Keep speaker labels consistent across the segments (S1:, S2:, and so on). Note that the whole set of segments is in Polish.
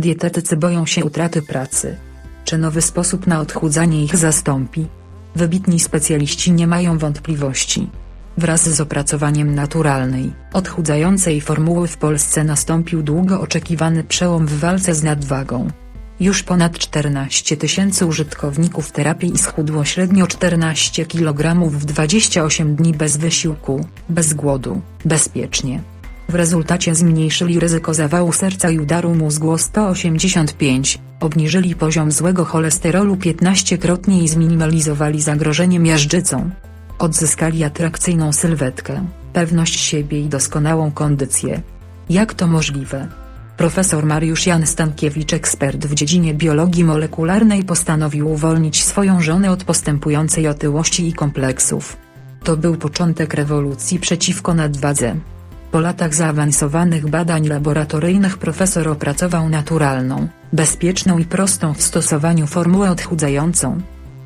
S1: Dietetycy boją się utraty pracy. Czy nowy sposób na odchudzanie ich zastąpi? Wybitni specjaliści nie mają wątpliwości. Wraz z opracowaniem naturalnej, odchudzającej formuły w Polsce nastąpił długo oczekiwany przełom w walce z nadwagą. Już ponad 14 tysięcy użytkowników terapii schudło średnio 14 kg w 28 dni bez wysiłku, bez głodu, bezpiecznie. W rezultacie zmniejszyli ryzyko zawału serca i udaru mózgu o 185, obniżyli poziom złego cholesterolu 15-krotnie i zminimalizowali zagrożenie miażdżycą. Odzyskali atrakcyjną sylwetkę, pewność siebie i doskonałą kondycję. Jak to możliwe? Profesor Mariusz Jan Stankiewicz, ekspert w dziedzinie biologii molekularnej, postanowił uwolnić swoją żonę od postępującej otyłości i kompleksów. To był początek rewolucji przeciwko nadwadze. Po latach zaawansowanych badań laboratoryjnych profesor opracował naturalną, bezpieczną i prostą w stosowaniu formułę odchudzającą.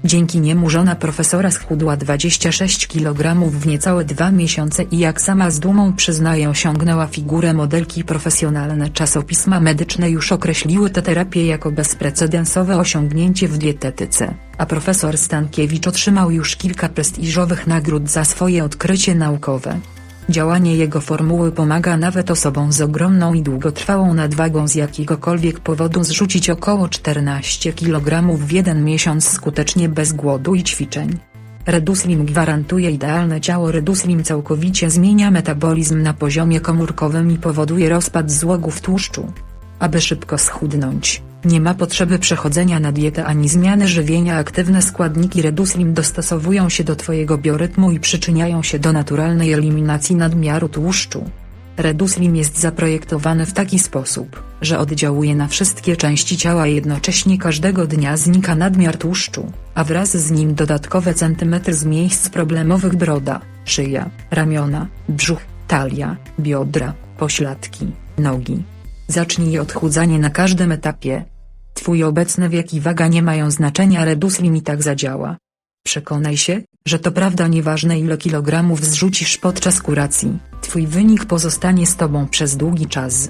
S1: Dzięki niemu żona profesora schudła 26 kg w niecałe dwa miesiące i jak sama z dumą przyznaje osiągnęła figurę modelki profesjonalne czasopisma medyczne już określiły tę terapię jako bezprecedensowe osiągnięcie w dietetyce, a profesor Stankiewicz otrzymał już kilka prestiżowych nagród za swoje odkrycie naukowe. Działanie jego formuły pomaga nawet osobom z ogromną i długotrwałą nadwagą z jakiegokolwiek powodu zrzucić około 14 kg w jeden miesiąc skutecznie bez głodu i ćwiczeń. Reduslim gwarantuje idealne ciało Reduslim całkowicie zmienia metabolizm na poziomie komórkowym i powoduje rozpad złogów tłuszczu. Aby szybko schudnąć, nie ma potrzeby przechodzenia na dietę ani zmiany żywienia aktywne składniki Reduslim dostosowują się do Twojego biorytmu i przyczyniają się do naturalnej eliminacji nadmiaru tłuszczu. Reduslim jest zaprojektowany w taki sposób, że oddziałuje na wszystkie części ciała jednocześnie każdego dnia znika nadmiar tłuszczu, a wraz z nim dodatkowe centymetry z miejsc problemowych broda, szyja, ramiona, brzuch, talia, biodra, pośladki, nogi. Zacznij odchudzanie na każdym etapie. Twój obecny wiek i waga nie mają znaczenia Reduslim i tak zadziała. Przekonaj się, że to prawda nieważne ile kilogramów zrzucisz podczas kuracji, twój wynik pozostanie z tobą przez długi czas.